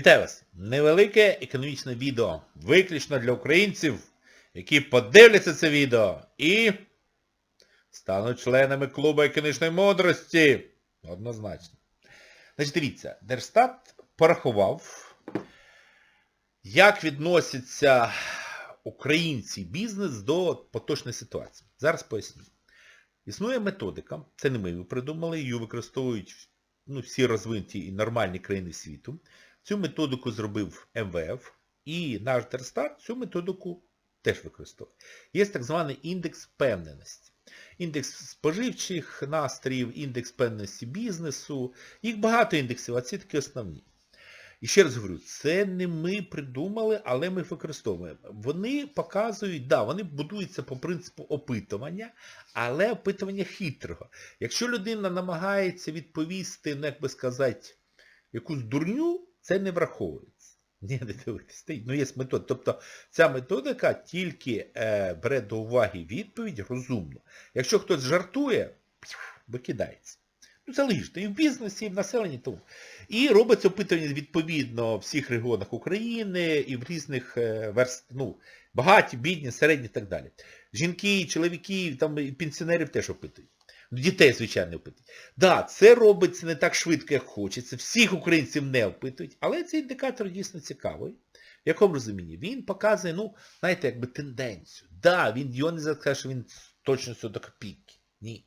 Вітаю вас! Невелике економічне відео, виключно для українців, які подивляться це відео і стануть членами клубу економічної мудрості. Однозначно. Значить, дивіться, Держстат порахував, як відносяться українці бізнес до поточної ситуації. Зараз поясню. Існує методика, це не ми її придумали, її використовують ну, всі розвинуті і нормальні країни світу. Цю методику зробив МВФ і наш Держстат цю методику теж використовує. Є так званий індекс впевненості. Індекс споживчих настроїв, індекс впевненості бізнесу. Їх багато індексів, а ці такі основні. І ще раз говорю, це не ми придумали, але ми їх використовуємо. Вони показують, да, вони будуються по принципу опитування, але опитування хитрого. Якщо людина намагається відповісти, ну, як би сказати, якусь дурню, це не враховується. Ні, не дивитись. Ну, є метод. Тобто ця методика тільки е, бере до уваги відповідь розумно. Якщо хтось жартує, викидається. Ну, це логічно. І в бізнесі, і в населенні тому. І робиться опитування відповідно в всіх регіонах України і в різних е, верст, ну, багаті, бідні, середні і так далі. Жінки, чоловіки, там пенсіонерів теж опитують. Дітей, звичайно, опитують. Так, да, це робиться не так швидко, як хочеться. Всіх українців не опитують, але цей індикатор дійсно цікавий. В якому розумінні? Він показує, ну, знаєте, якби тенденцію. Так, да, він його не скаже, що він точно все до копійки. Ні.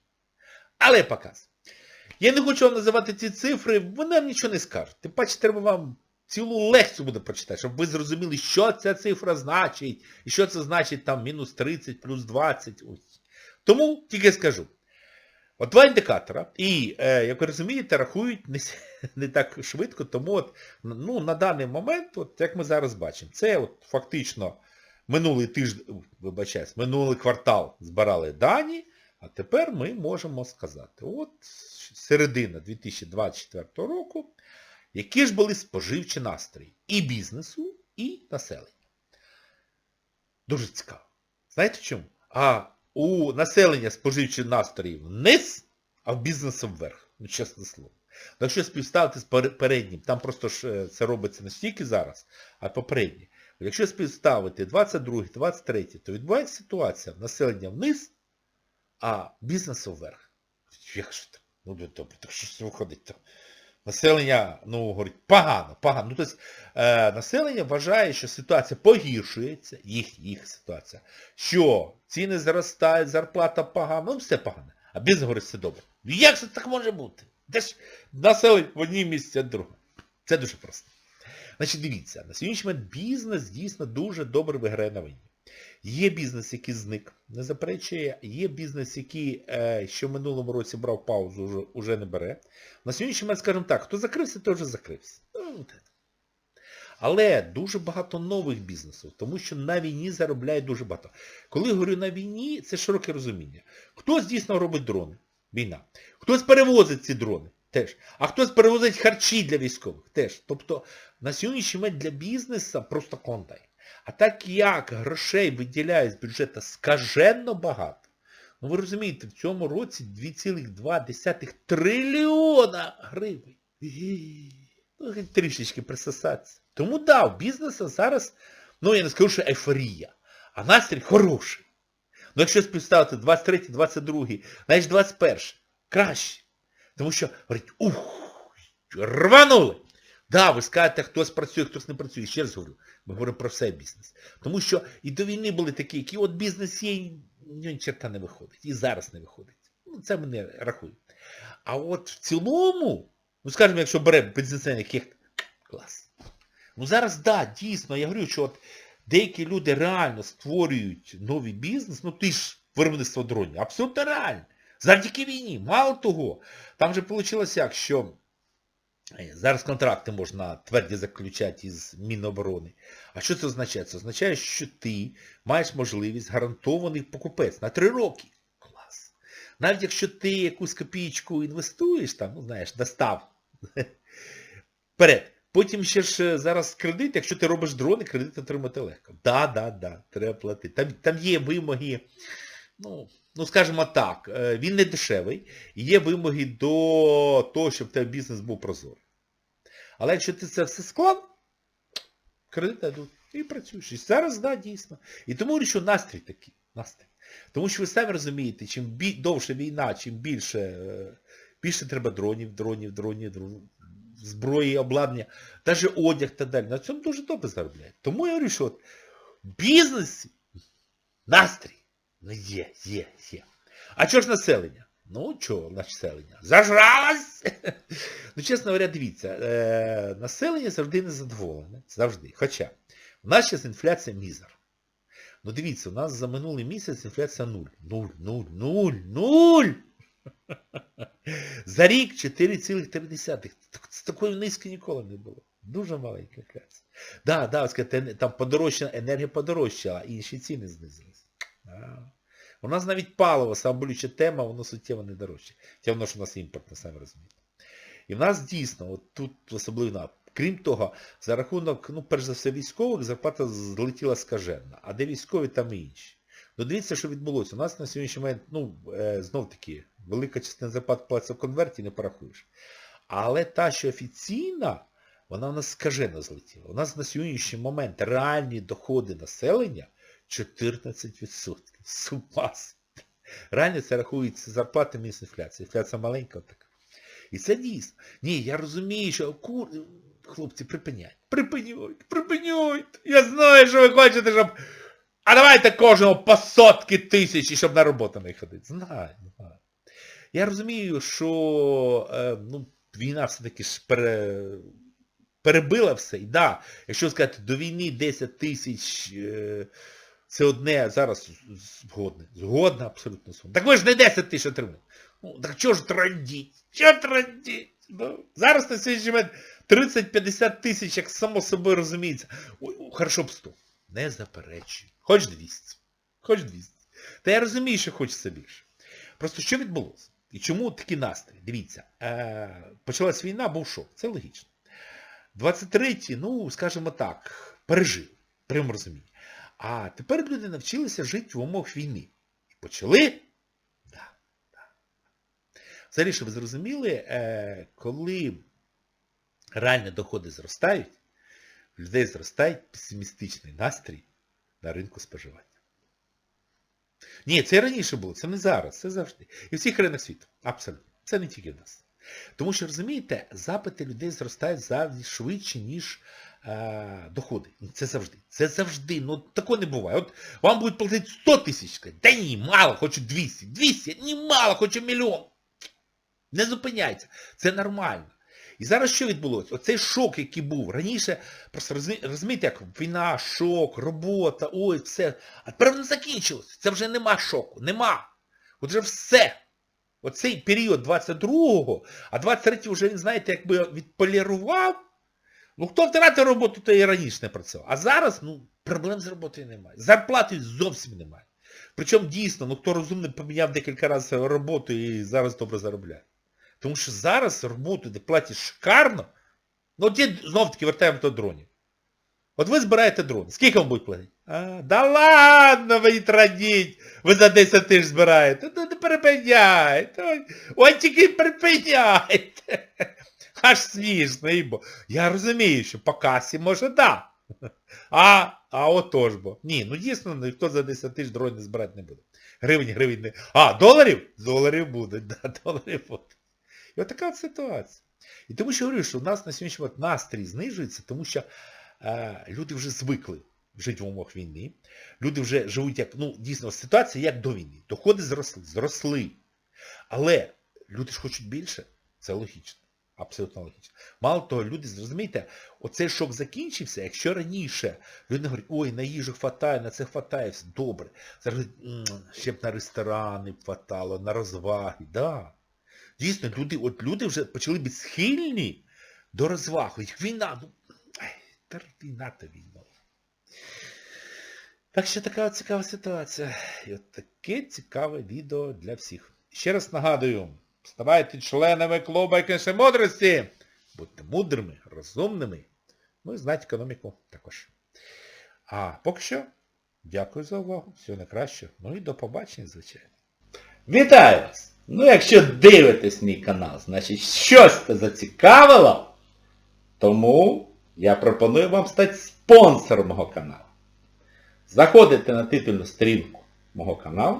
Але показує. Я не хочу вам називати ці цифри, вони вам нічого не скажуть. Тим паче треба вам цілу лекцію буде прочитати, щоб ви зрозуміли, що ця цифра значить, і що це значить там мінус 30, плюс 20. Ось. Тому тільки скажу. От два індикатора, і, е, як ви розумієте, рахують не, не так швидко, тому от, ну, на даний момент, от, як ми зараз бачимо, це от, фактично минулий тиждень, вибачаюсь, минулий квартал збирали дані, а тепер ми можемо сказати, от середина 2024 року, які ж були споживчі настрої і бізнесу, і населення. Дуже цікаво. Знаєте чому? А у населення споживчі настрої вниз, а в бізнесу вверх. Ну, чесне слово. Ну, якщо співставити з переднім, там просто ж е, це робиться не стільки зараз, а попереднє. Якщо співставити 22, 23, то відбувається ситуація населення вниз, а бізнесу вверх. Як ж так? Ну, добре, так що ж виходить? Населення, ну, говорить, погано, погано. Ну, тобто, е, населення вважає, що ситуація погіршується, їх, їх ситуація, що ціни зростають, зарплата погана, ну все погано. А бізнес говорить, все добре. Як це так може бути? Де ж населення в одній місці, а в другому? Це дуже просто. Значить, дивіться, на сьогоднішній момент бізнес дійсно дуже добре виграє на війні. Є бізнес, який зник, не заперечує, є бізнес, який е, ще в минулому році брав паузу, вже, вже не бере. На сьогоднішній момент, скажімо так, хто закрився, той вже закрився. Ну, Але дуже багато нових бізнесів, тому що на війні заробляють дуже багато. Коли говорю на війні, це широке розуміння. Хтось дійсно робить дрони, війна. Хтось перевозить ці дрони, теж. А хтось перевозить харчі для військових, теж. Тобто на сьогоднішній момент для бізнесу просто контай. А так як грошей виділяють з бюджету скаженно багато, ну ви розумієте, в цьому році 2,2 трильйона гривень. Ну, трішечки присосатися. Тому да, в бізнесу зараз, ну я не скажу, що ейфорія, а настрій хороший. Ну якщо співставити 23, 22, навіть 21, краще. Тому що, говорить, ух, рванули. Да, ви скажете, хтось працює, хтось не працює. Ще раз говорю, ми говоримо про все бізнес. Тому що і до війни були такі, які от бізнес є, і ні черта не виходить. І зараз не виходить. Ну, це ми не рахуємо. А от в цілому, ну скажімо, якщо беремо бізнесмен, яких клас. Ну зараз, да, дійсно, я говорю, що от деякі люди реально створюють новий бізнес, ну ти ж виробництво дронів, абсолютно реально. Завдяки війні. Мало того, там же вийшло як, що Зараз контракти можна тверді заключати із Міноборони. А що це означає? Це означає, що ти маєш можливість гарантований покупець на три роки. Клас. Навіть якщо ти якусь копійку інвестуєш, там, ну знаєш, достав. Вперед. Потім ще ж зараз кредит, якщо ти робиш дрони, кредит отримати легко. Да, да, да, треба платити. Там, там є вимоги, ну, ну скажімо так, він не дешевий, є вимоги до того, щоб тебе бізнес був прозорий. Але якщо ти це все склав, кредити йдуть і працюєш. І зараз, да, дійсно. І тому що настрій такий. Настрій. Тому що ви самі розумієте, чим бі... довше війна, чим більше, е, більше треба дронів, дронів, дронів, дронів, зброї, обладнання, навіть одяг та далі. На цьому дуже добре заробляють. Тому я говорю, що от бізнес, настрій, ну є, є, є. А чого ж населення? Ну, чого населення? Зажралось! ну, чесно говоря, дивіться, е, населення завжди незадоволене. Завжди. Хоча, у нас зараз інфляція мізер. Ну дивіться, у нас за минулий місяць інфляція 0. 0, 0, 0, 0! За рік 4,3. З такої низьки ніколи не було. Дуже маленька інфляція. Да, да, сказати, там подорожчала, енергія подорожчала, інші ціни знизились. У нас навіть паливо, болюча тема, воно суттєво не дорожче. Тя воно ж у нас імпортне, самі розумієте. І в нас дійсно, от тут особливо, крім того, за рахунок, ну, перш за все, військових зарплата злетіла скажена. А де військові, там і інші. Ну дивіться, що відбулося. У нас на сьогоднішній момент, ну, е, знов таки, велика частина зарплат платиться в конверті, не порахуєш. Але та, що офіційна, вона у нас скажено злетіла. У нас на сьогоднішній момент реальні доходи населення 14%. Сумас. Реально це рахується зарплата мінус інфляція. Інфляція маленька така. І це дійсно. Ні, я розумію, що кур... хлопці, припиняйте. Припинюйте, припинюйте. Я знаю, що ви хочете, щоб... А давайте кожному по сотки тисячі, щоб на роботу не ходити. Знаю, знаю. Я розумію, що е, ну, війна все-таки ж пере... перебила все. І да, якщо сказати, до війни 10 тисяч е, це одне, зараз згодне. Згодна абсолютно згодна. Так ви ж не 10 тисяч отримали. Ну, так чого ж трандіть? Що трандіть? Ну, зараз на сьогоднішній момент 30-50 тисяч, як само собою розуміється. Ой, хорошо б 100. Не заперечую. Хоч 200. Хоч 200. Та я розумію, що хочеться більше. Просто що відбулося? І чому такий настрій? Дивіться, е, почалась війна, був шок. Це логічно. 23-й, ну, скажімо так, пережив. В прямому розумінні. А тепер люди навчилися жити в умовах війни. І почали? Да, да. Взагалі, щоб ви зрозуміли, е, коли реальні доходи зростають, в людей зростає песимістичний настрій на ринку споживання. Ні, це і раніше було, це не зараз, це завжди. І в всіх країнах світу. Абсолютно. Це не тільки в нас. Тому що, розумієте, запити людей зростають завжди швидше, ніж е, доходи. Ну, Це завжди. Це завжди. Ну, такого не буває. От вам будуть платити 100 тисяч. Та ні, мало, хочу 200. 200, ні, мало, хочу мільйон. Не зупиняйся. Це нормально. І зараз що відбулося? Оцей шок, який був. Раніше, просто розумієте, як війна, шок, робота, ой, все. А тепер воно закінчилось. Це вже нема шоку. Нема. От вже все. Оцей період 22-го, а 23-го вже він, знаєте, якби відполірував. Ну хто втратив роботу, то і раніше не працював. А зараз, ну, проблем з роботою немає. Зарплати зовсім немає. Причому дійсно, ну хто розумний, поміняв декілька разів роботу і зараз добре заробляє. Тому що зараз роботу, де платять шикарно, ну от є, знов таки вертаємо до дронів. От ви збираєте дрон. Скільки вам будуть платити? А, да ладно, ви традіть. Ви за 10 тисяч збираєте. Ну не перепиняйте. Ой, тільки перепиняйте. Аж смішно, ібо. Я розумію, що по касі може да. А, а отож бо. Ні, ну дійсно, ніхто за 10 тисяч дронів збирати не буде. Гривень, гривень не. А, доларів? Доларів будуть, да, доларів будуть. І от така от ситуація. І тому що говорю, що у нас на сьогоднішній момент настрій знижується, тому що е, люди вже звикли жити в умовах війни. Люди вже живуть як, ну, дійсно, ситуація як до війни. Доходи зросли, зросли. Але люди ж хочуть більше. Це логічно. Абсолютно логічно. Мало того, люди, зрозумієте, оцей шок закінчився, якщо раніше люди говорять, ой, на їжу хватає, на це хватає, все добре. Зараз «М, ще б на ресторани хватало, на розваги. Да. Дійсно, люди, от люди вже почали бути схильні до розваг. Війна, ну, війна та війна. Так що така цікава ситуація. І от таке цікаве відео для всіх. Ще раз нагадую, ставайте членами клубу економічної мудрості. Будьте мудрими, розумними. Ну і знайте економіку також. А поки що, дякую за увагу. Всього найкращого. Ну і до побачення, звичайно. Вітаю вас! Ну, якщо дивитесь мій канал, значить щось це зацікавило. Тому я пропоную вам стати спонсор мого каналу. Заходите на титульну сторінку мого каналу,